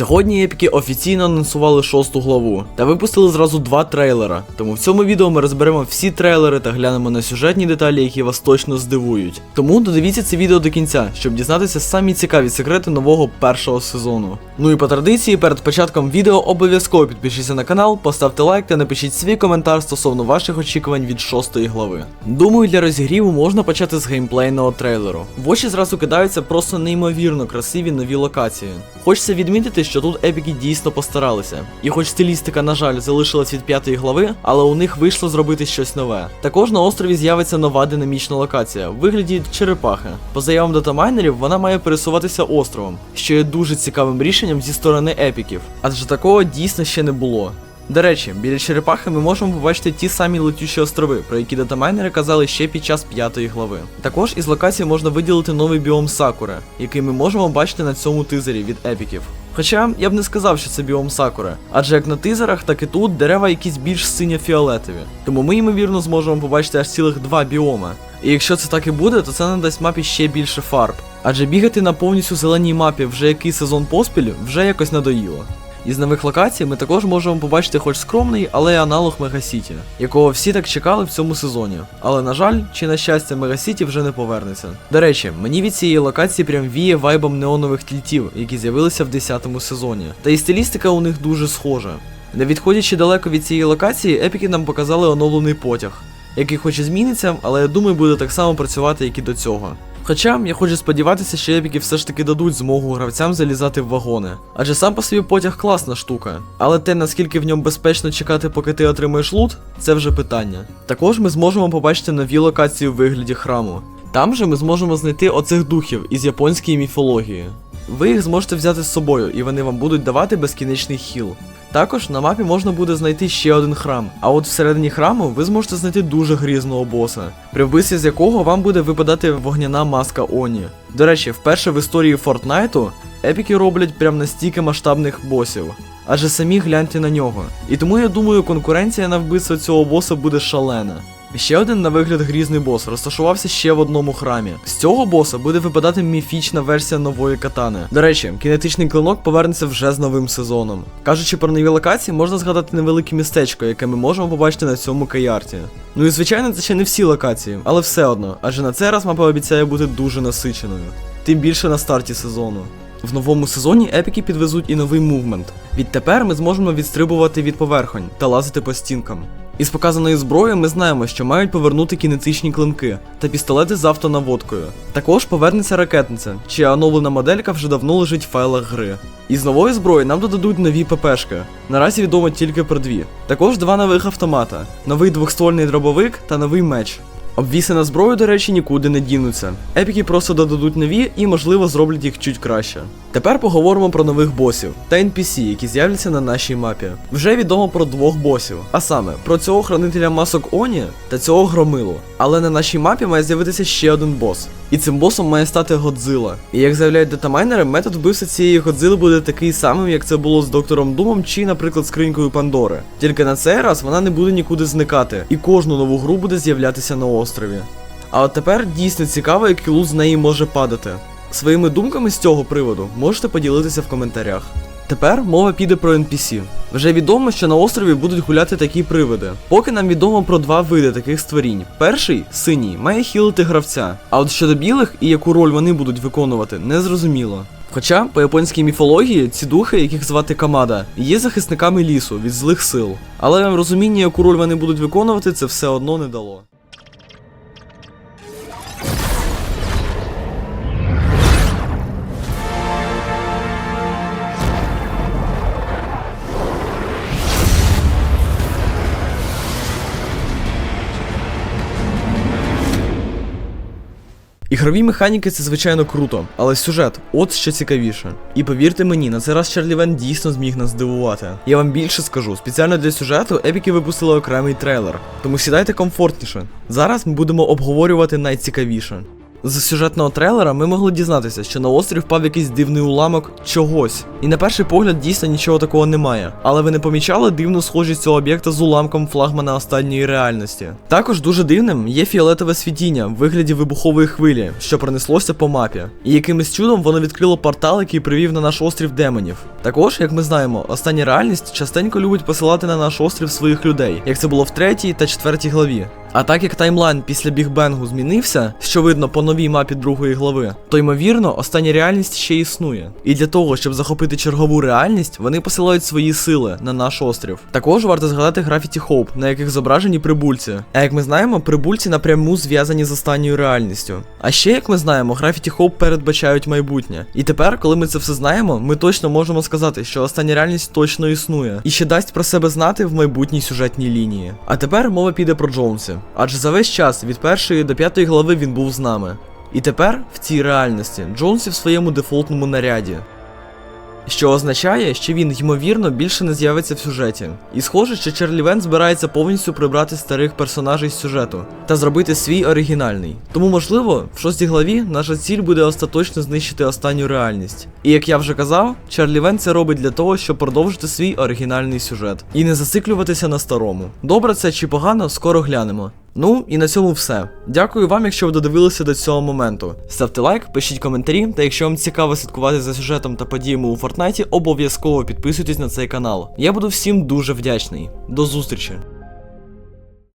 Сьогодні епіки офіційно анонсували шосту главу та випустили зразу два трейлера. Тому в цьому відео ми розберемо всі трейлери та глянемо на сюжетні деталі, які вас точно здивують. Тому додивіться це відео до кінця, щоб дізнатися самі цікаві секрети нового першого сезону. Ну і по традиції, перед початком відео обов'язково підпишіться на канал, поставте лайк та напишіть свій коментар стосовно ваших очікувань від шостої глави. Думаю, для розігріву можна почати з геймплейного трейлеру. В очі зразу кидаються просто неймовірно красиві нові локації. Хочеться відмітити, що тут епіки дійсно постаралися. І хоч стилістика, на жаль, залишилась від п'ятої глави, але у них вийшло зробити щось нове. Також на острові з'явиться нова динамічна локація в вигляді черепахи. По заявам датамайнерів, вона має пересуватися островом, що є дуже цікавим рішенням зі сторони епіків, адже такого дійсно ще не було. До речі, біля черепахи ми можемо побачити ті самі летючі острови, про які датамайнери казали ще під час п'ятої глави. Також із локації можна виділити новий біом Сакури, який ми можемо бачити на цьому тизері від епіків. Хоча я б не сказав, що це біом Сакури, адже як на тизерах, так і тут дерева якісь більш синьо-фіолетові. Тому ми, ймовірно, зможемо побачити аж цілих два біома. І якщо це так і буде, то це надасть мапі ще більше фарб. Адже бігати на повністю зеленій мапі вже який сезон поспіль вже якось надоїло. Із нових локацій ми також можемо побачити хоч скромний, але й аналог Мегасіті, якого всі так чекали в цьому сезоні. Але на жаль, чи на щастя, Мегасіті вже не повернеться. До речі, мені від цієї локації прям віє вайбом неонових тільтів, які з'явилися в 10 сезоні. Та і стилістика у них дуже схожа. Не відходячи далеко від цієї локації, епіки нам показали оновлений потяг, який хоч і зміниться, але я думаю буде так само працювати, як і до цього. Хоча я хочу сподіватися, що епіки все ж таки дадуть змогу гравцям залізати в вагони. Адже сам по собі потяг класна штука. Але те, наскільки в ньому безпечно чекати, поки ти отримаєш лут, це вже питання. Також ми зможемо побачити нові локації у вигляді храму. Там же ми зможемо знайти оцих духів із японської міфології. Ви їх зможете взяти з собою, і вони вам будуть давати безкінечний хіл. Також на мапі можна буде знайти ще один храм, а от всередині храму ви зможете знайти дуже грізного боса, при вбивстві з якого вам буде випадати вогняна маска Оні. До речі, вперше в історії Фортнайту епіки роблять прям настільки масштабних босів. Адже самі гляньте на нього. І тому я думаю, конкуренція на вбивство цього боса буде шалена. Ще один на вигляд грізний бос розташувався ще в одному храмі. З цього боса буде випадати міфічна версія нової катани. До речі, кінетичний клинок повернеться вже з новим сезоном. Кажучи про нові локації, можна згадати невелике містечко, яке ми можемо побачити на цьому каярті. Ну і звичайно, це ще не всі локації, але все одно, адже на цей раз мапа обіцяє бути дуже насиченою. Тим більше на старті сезону. В новому сезоні епіки підвезуть і новий мувмент. Відтепер ми зможемо відстрибувати від поверхонь та лазити по стінкам. Із показаної зброї ми знаємо, що мають повернути кінетичні клинки та пістолети з автонаводкою. Також повернеться ракетниця, чия оновлена моделька вже давно лежить в файлах гри. Із нової зброї нам додадуть нові ППшки. Наразі відомо тільки про дві. Також два нових автомата, новий двохствольний дробовик та новий меч. Обвіси на зброю, до речі, нікуди не дінуться. Епіки просто додадуть нові і, можливо, зроблять їх чуть краще. Тепер поговоримо про нових босів та NPC, які з'являться на нашій мапі. Вже відомо про двох босів, а саме про цього хранителя масок Оні та цього громилу. Але на нашій мапі має з'явитися ще один бос. І цим босом має стати Годзила. І як заявляють датамайнери, метод вбивства цієї Годзили буде такий самим, як це було з доктором Думом чи, наприклад, скринькою Пандори. Тільки на цей раз вона не буде нікуди зникати, і кожну нову гру буде з'являтися на острові. А от тепер дійсно цікаво, який лут з неї може падати. Своїми думками з цього приводу можете поділитися в коментарях. Тепер мова піде про NPC. Вже відомо, що на острові будуть гуляти такі привиди. Поки нам відомо про два види таких створінь. Перший синій має хілити гравця. А от щодо білих і яку роль вони будуть виконувати, не зрозуміло. Хоча по японській міфології ці духи, яких звати Камада, є захисниками лісу від злих сил. Але розуміння, яку роль вони будуть виконувати, це все одно не дало. Ігрові механіки це звичайно круто, але сюжет от що цікавіше. І повірте мені, на цей раз Чарлі Вен дійсно зміг нас здивувати. Я вам більше скажу, спеціально для сюжету епіки випустили окремий трейлер, тому сідайте комфортніше. Зараз ми будемо обговорювати найцікавіше. З сюжетного трейлера ми могли дізнатися, що на острів впав якийсь дивний уламок чогось. І на перший погляд дійсно нічого такого немає. Але ви не помічали дивну схожість цього об'єкта з уламком флагмана останньої реальності. Також дуже дивним є фіолетове світіння в вигляді вибухової хвилі, що пронеслося по мапі. І якимось чудом воно відкрило портал, який привів на наш острів демонів. Також, як ми знаємо, остання реальність частенько любить посилати на наш острів своїх людей, як це було в третій та четвертій главі. А так як таймлайн після Бігбенгу змінився, що видно по новій мапі другої глави, то ймовірно, остання реальність ще існує. І для того, щоб захопити чергову реальність, вони посилають свої сили на наш острів. Також варто згадати графіті Хоуп, на яких зображені прибульці. А як ми знаємо, прибульці напряму зв'язані з останньою реальністю. А ще, як ми знаємо, графіті Хоуп передбачають майбутнє. І тепер, коли ми це все знаємо, ми точно можемо сказати, що остання реальність точно існує і ще дасть про себе знати в майбутній сюжетній лінії. А тепер мова піде про Джонсі. Адже за весь час від першої до п'ятої глави він був з нами. І тепер, в цій реальності, Джонсі в своєму дефолтному наряді. Що означає, що він, ймовірно, більше не з'явиться в сюжеті. І схоже, що Чарлі Вен збирається повністю прибрати старих персонажей з сюжету та зробити свій оригінальний. Тому, можливо, в шостій главі наша ціль буде остаточно знищити останню реальність. І як я вже казав, Чарлі Вен це робить для того, щоб продовжити свій оригінальний сюжет і не зациклюватися на старому. Добре це чи погано, скоро глянемо. Ну і на цьому все. Дякую вам, якщо ви додивилися до цього моменту. Ставте лайк, пишіть коментарі, та якщо вам цікаво слідкувати за сюжетом та подіями у Фортнайті, обов'язково підписуйтесь на цей канал. Я буду всім дуже вдячний. До зустрічі!